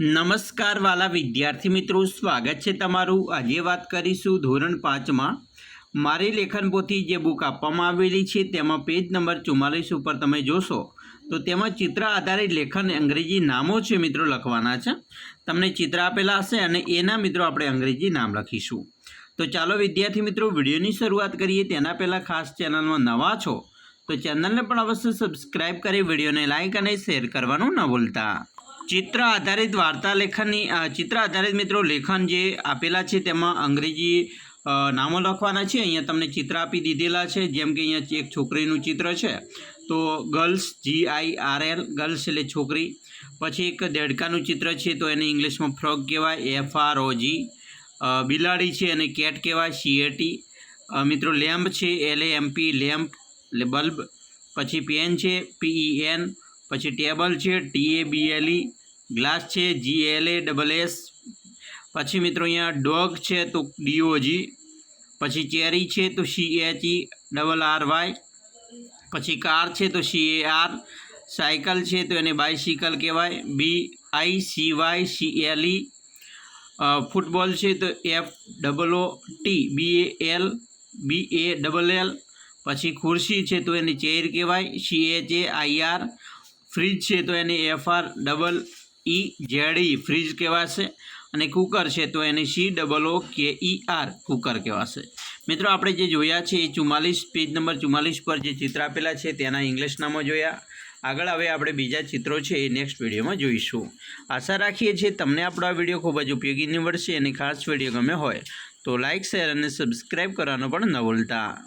નમસ્કાર વાલા વિદ્યાર્થી મિત્રો, સ્વાગત છે તમારું. આજે વાત કરીશું ધોરણ પાંચમાં. મારી લેખન પોથી જે બુક આપવામાં આવેલી છે, તેમાં પેજ નંબર ચુમ્માલીસ ઉપર તમે જોશો, તો તેમાં ચિત્ર આધારિત લેખન અંગ્રેજી નામો છે મિત્રો લખવાના છે. તમને ચિત્ર આપેલા હશે અને એના મિત્રો આપણે અંગ્રેજી નામ લખીશું. તો ચાલો વિદ્યાર્થી મિત્રો, વિડીયોની શરૂઆત કરીએ. તેના પહેલાં ખાસ ચેનલમાં નવા છો, તો ચેનલને પણ અવશ્ય સબસ્ક્રાઈબ કરી વિડીયોને લાઇક અને શેર કરવાનું ન ભૂલતા. ચિત્ર આધારિત વાર્તા લેખનની ચિત્ર આધારિત મિત્રો લેખન જે આપેલા છે તેમાં અંગ્રેજી નામો લખવાના છે. અહીંયા તમને ચિત્ર આપી દીધેલા છે. જેમ કે અહીંયા એક છોકરીનું ચિત્ર છે. તો girls G I R L girls એટલે છોકરી. પછી એક દેડકાનું ચિત્ર છે તો એને ઇંગ્લિશમાં ફ્રોગ કહેવાય એફ આર ઓ જી બિલાડી છે અને કેટ કહેવાય સીએટી મિત્રો લેમ્પ છે એલ એમપી લેમ્પ એટલે બલ્બ. પછી પેન છે પીઈ એન પછી ટેબલ છે T A B L E glass છે G L A double S પછી મિત્રો અહીંયા ડોગ છે, તો ડીઓજી પછી ચેરી છે, તો C H E double R Y પછી કાર છે, તો સી એ આર સાયકલ છે, તો એને બાયસિકલ કહેવાય. B I C Y C L E football છે, તો F double O T B A L B A double L પછી ખુરશી છે, તો એને ચેર કહેવાય. C H A I R fridge છે, તો એને F R double E Z E fridge કહેવાશે અને કુકર છે તો એને સી ડબલ ઓ કે ઈ આર કુકર કહેવાશે. મિત્રો, આપણે જે જોયા છે એ ચુમ્માલીસ પેજ નંબર ચુમ્માલીસ પર જે ચિત્ર આપેલા છે તેના ઇંગ્લિશ નામો જોયા. આગળ હવે આપણે બીજા ચિત્રો છે એ નેક્સ્ટ વિડીયોમાં જોઈશું. આશા રાખીએ છીએ તમને આપણો આ વીડિયો ખૂબ જ ઉપયોગી નીવડશે અને ખાસ વીડિયો ગમે હોય તો લાઇક શેર અને સબસ્ક્રાઈબ કરવાનો પણ ન ભૂલતા.